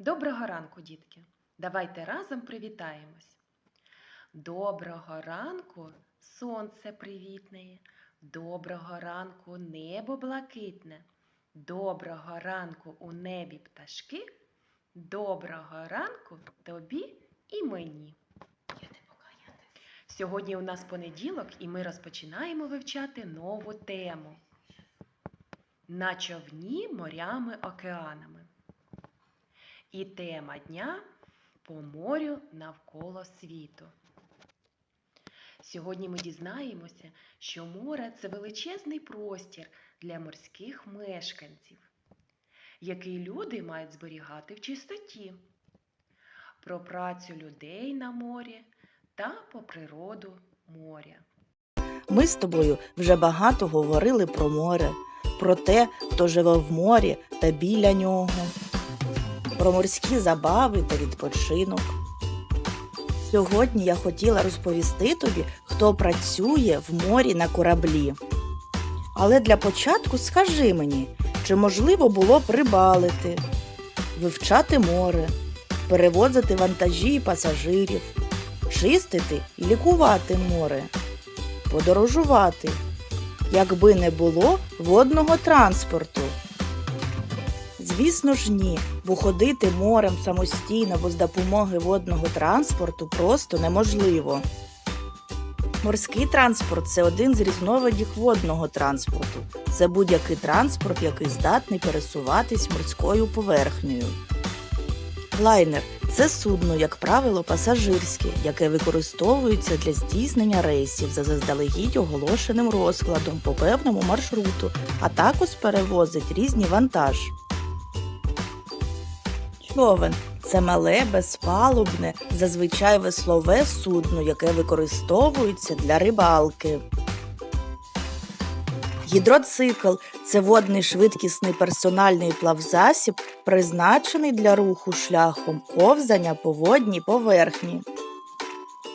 Доброго ранку, дітки! Давайте разом привітаємось. Доброго ранку, сонце привітне, доброго ранку, небо блакитне, доброго ранку у небі пташки, доброго ранку тобі і мені. Сьогодні у нас понеділок і ми розпочинаємо вивчати нову тему. На човні морями океанами. І тема дня по морю навколо світу. Сьогодні ми дізнаємося, що море це величезний простір для морських мешканців, який люди мають зберігати в чистоті, про працю людей на морі та по природу моря. Ми з тобою вже багато говорили про море, про те, хто живе в морі та біля нього, про морські забави та відпочинок. Сьогодні я хотіла розповісти тобі, хто працює в морі на кораблі. Але для початку скажи мені, чи можливо було б рибалити, вивчати море, перевозити вантажі і пасажирів, чистити і лікувати море подорожувати, якби не було водного транспорту. Звісно ж, ні, бо ходити морем самостійно без допомоги водного транспорту просто неможливо. Морський транспорт це один з різновидів водного транспорту. Це будь-який транспорт, який здатний пересуватись морською поверхнею. Лайнер це судно, як правило, пасажирське, яке використовується для здійснення рейсів за заздалегідь оголошеним розкладом по певному маршруту, а також перевозить різні вантаж. Човен це мале, безпалубне, зазвичай веслове судно, яке використовується для рибалки. Гідроцикл це водний швидкісний персональний плавзасіб, призначений для руху шляхом ковзання по водній поверхні.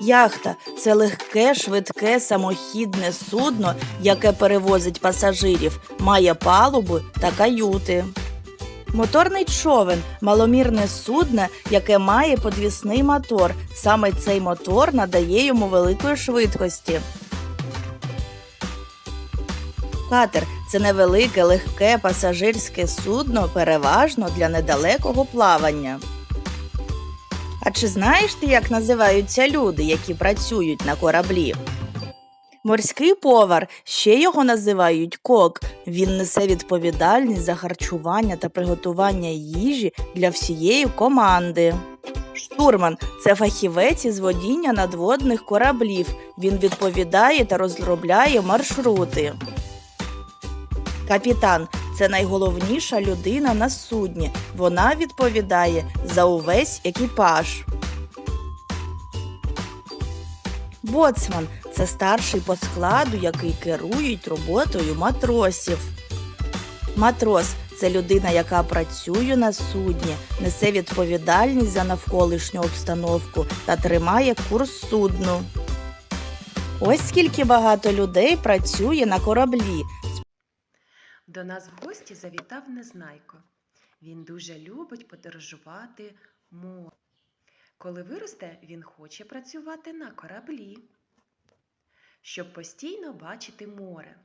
Яхта це легке, швидке, самохідне судно, яке перевозить пасажирів, має палуби та каюти. Моторний човен маломірне судно, яке має подвісний мотор. Саме цей мотор надає йому великої швидкості. Катер це невелике, легке пасажирське судно, переважно для недалекого плавання. А чи знаєш ти, як називаються люди, які працюють на кораблі? Морський повар, ще його називають кок. Він несе відповідальність за харчування та приготування їжі для всієї команди. Штурман це фахівець із водіння надводних кораблів. Він відповідає та розробляє маршрути. Капітан це найголовніша людина на судні. Вона відповідає за увесь екіпаж. Боцман це старший по складу, який керують роботою матросів. Матрос це людина, яка працює на судні, несе відповідальність за навколишню обстановку та тримає курс судну. Ось скільки багато людей працює на кораблі. До нас в гості завітав Незнайко. Він дуже любить подорожувати море. Коли виросте, він хоче працювати на кораблі, щоб постійно бачити море.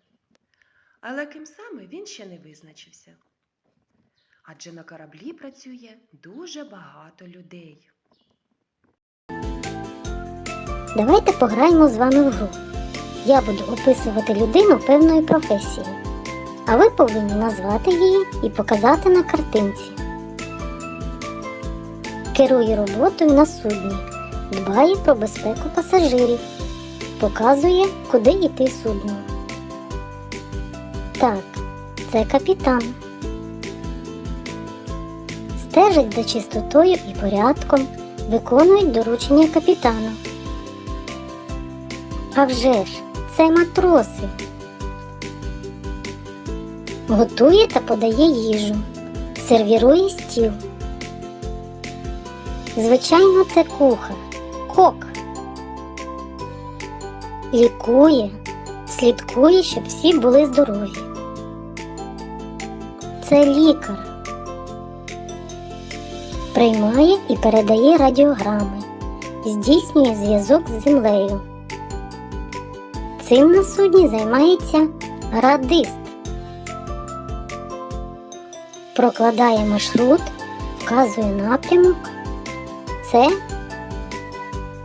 Але ким саме він ще не визначився. Адже на кораблі працює дуже багато людей. Давайте пограємо з вами в гру. Я буду описувати людину певної професії, а ви повинні назвати її і показати на картинці. Керує роботою на судні, дбає про безпеку пасажирів, показує, куди йти судну. Так, це капітан. Стежить за чистотою і порядком, виконують доручення капітана. А вже ж, це матроси. Готує та подає їжу, сервірує стіл. Звичайно, це кухар, кок. Лікує, слідкує, щоб всі були здорові. Це лікар. приймає і передає радіограми, здійснює зв'язок з землею. Цим на судні займається радист. Прокладає маршрут, вказує напрямок. Це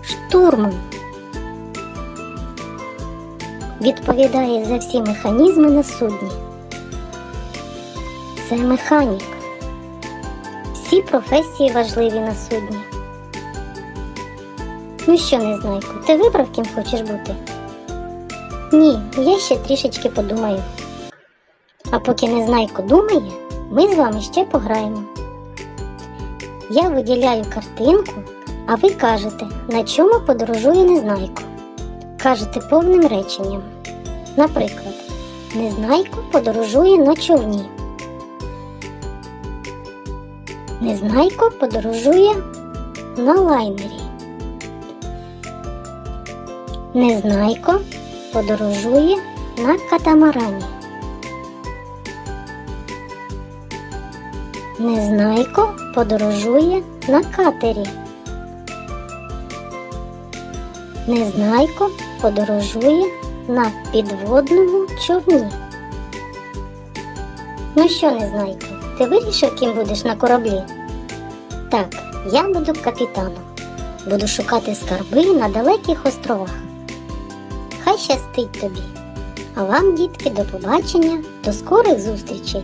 штурман. Відповідає за всі механізми на судні. Це механік. Всі професії важливі на судні. Ну що, Незнайко, ти вибрав, ким хочеш бути? Ні, я ще трішечки подумаю. А поки Незнайко думає, ми з вами ще пограємо. Я виділяю картинку, а ви кажете, на чому подорожує Незнайко. Кажете повним реченням. Наприклад, Незнайко подорожує на човні. Незнайко подорожує на лайнері. Незнайко подорожує на катамарані. Незнайко подорожує на катері. Незнайко подорожує на підводному човні. Ну що, Незнайко, ти вирішив, ким будеш на кораблі? Так, я буду капітаном. Буду шукати скарби на далеких островах. Хай щастить тобі. А вам, дітки, до побачення, до скорих зустрічей!